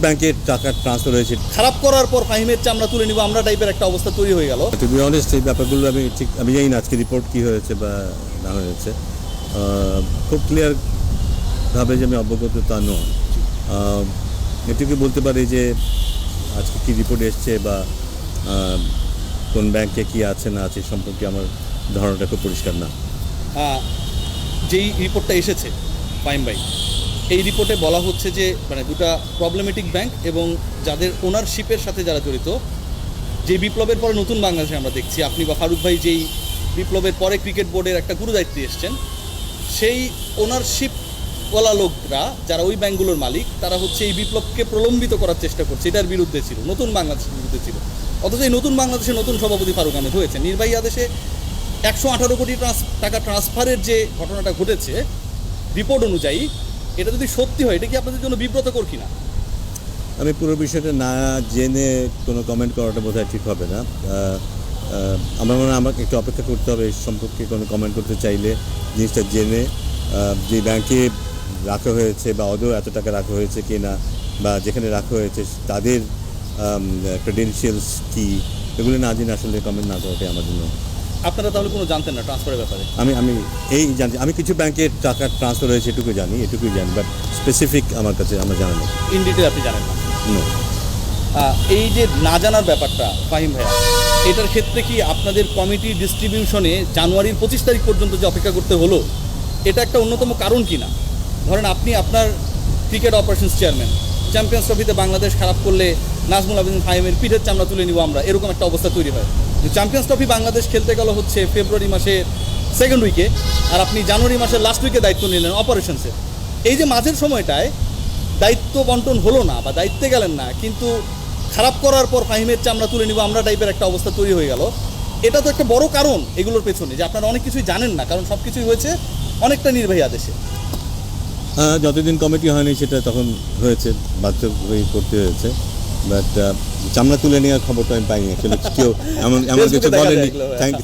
ব্যাংকে টাকা ট্রান্সফার হয়েছে। খারাপ করার পর ফাহিমের চামড়া তুলে নিব আমরা টাইপের একটা অবস্থা তৈরি হয়ে গেল। টু বি অনেস্ট এই ব্যাপারগুলো আমি ঠিক আমি জানি না আজকে রিপোর্ট কী হয়েছে বা না হয়েছে। খুব ক্লিয়ার ভাবে যে আমি অবগত তা নয়। এটুকু বলতে পারি যে আজকে কি রিপোর্ট এসছে বা কোন ব্যাংকে কি আছে না আছে সম্পর্কে আমার ধারণাটা খুব পরিষ্কার না। যেই রিপোর্টটা এসেছে ফাইম ভাই এই রিপোর্টে বলা হচ্ছে যে মানে দুটা প্রবলেমেটিক ব্যাংক এবং যাদের ওনারশিপের সাথে যারা জড়িত, যে বিপ্লবের পরে নতুন বাংলাদেশে আমরা দেখছি, আপনি বা ফারুক ভাই যেই বিপ্লবের পরে ক্রিকেট বোর্ডের একটা গুরু দায়িত্বে এসছেন, সেই ওনারশিপওয়ালা লোকরা, যারা ওই ব্যাংকগুলোর মালিক, তারা হচ্ছে এই বিপ্লবকে প্রলম্বিত করার চেষ্টা করছে। এটার বিরুদ্ধে ছিল, নতুন বাংলাদেশের বিরুদ্ধে ছিল। অথচ এই নতুন বাংলাদেশে নতুন সভাপতি ফারুক আহমেদ হয়েছে নির্বাহী আদেশে একশো আঠারো কোটি টাকা ট্রান্সফারের যে ঘটনাটা ঘটেছে রিপোর্ট অনুযায়ী এটা যদি সত্যি হয়, এটা কি আপনাদের জন্য বিব্রতকর কিনা? আমি পুরো বিষয়টা না জেনে কোনো কমেন্ট করাটা বোধহয় ঠিক হবে না। আমার মনে হয় আমাকে একটু অপেক্ষা করতে হবে এই সম্পর্কে কোনো কমেন্ট করতে চাইলে। জিনিসটা জেনে যে ব্যাংকে রাখা হয়েছে বা অদৌ এত টাকা রাখা হয়েছে কি না বা যেখানে রাখা হয়েছে, তাদের ক্রেডেনশিয়ালস কী? এগুলো না জেনে আসলে কমেন্ট না করাটাই আমার জন্য আপনারা তাহলে কোনো জানতেন না ট্রান্সফারের ব্যাপারে? আমি আমি এই জানি আমি কিছু ব্যাংকে টাকা ট্রান্সফার হয়েছে এটুকু জানি এটুকুই জানি বাট স্পেসিফিক আমার কাছে আমার জানা নেই। ইন ডিটেল আপনি জানেন না। এই যে না জানার ব্যাপারটা ফাহিম ভাইয়া এটার ক্ষেত্রে কি আপনাদের কমিটি ডিস্ট্রিবিউশনে জানুয়ারির পঁচিশ তারিখ পর্যন্ত যে অপেক্ষা করতে হলো এটা একটা অন্যতম কারণ কি না ধরেন আপনি আপনার ক্রিকেট অপারেশনস চেয়ারম্যান চ্যাম্পিয়ন্স ট্রফিতে বাংলাদেশ খারাপ করলে নাজমুল আবেদিন ফাহিমের পিঠের চামড়া তুলে নিব আমরা এরকম একটা অবস্থা তৈরি হয়। চ্যাম্পিয়ন্স ট্রফি বাংলাদেশ খেলতে গেল হচ্ছে ফেব্রুয়ারি মাসে সেকেন্ড উইকে আর আপনি জানুয়ারি মাসের লাস্ট উইকে দায়িত্ব নিলেন অপারেশনসের এই যে মাঝের সময়টায় দায়িত্ব বন্টন হলো না বা দায়িত্বে গেলেন না, কিন্তু খারাপ করার পর ফাহিমের চামড়া তুলে নিব, আমরা টাইপের একটা অবস্থা তৈরি হয়ে গেল। এটা তো একটা বড় কারণ এগুলোর পেছনে যে আপনারা অনেক কিছুই জানেন না, কারণ সব কিছুই হয়েছে অনেকটা নির্বাহী আদেশে। যতদিন কমিটি হয়নি সেটা তখন হয়েছে বাধ্য করতে হয়েছে। বাট চামড়া তুলে নেওয়ার খবরটা আমি পাইনি আসলে কেউ এমন এমন কিছু বলেনি।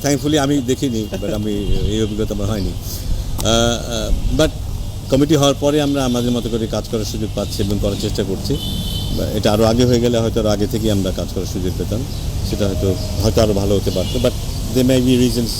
থ্যাঙ্কফুলি আমি দেখিনি বাট আমি এই অভিজ্ঞতা আমার হয়নি। বাট কমিটি হওয়ার পরে আমরা আমাদের মতো করে কাজ করার সুযোগ পাচ্ছি এবং করার চেষ্টা করছি। বা এটা আরও আগে হয়ে গেলে হয়তো আরও আগে থেকেই আমরা কাজ করার সুযোগ পেতাম। সেটা হয়তো হয়তো আরও ভালো হতে পারতো but they may be reasons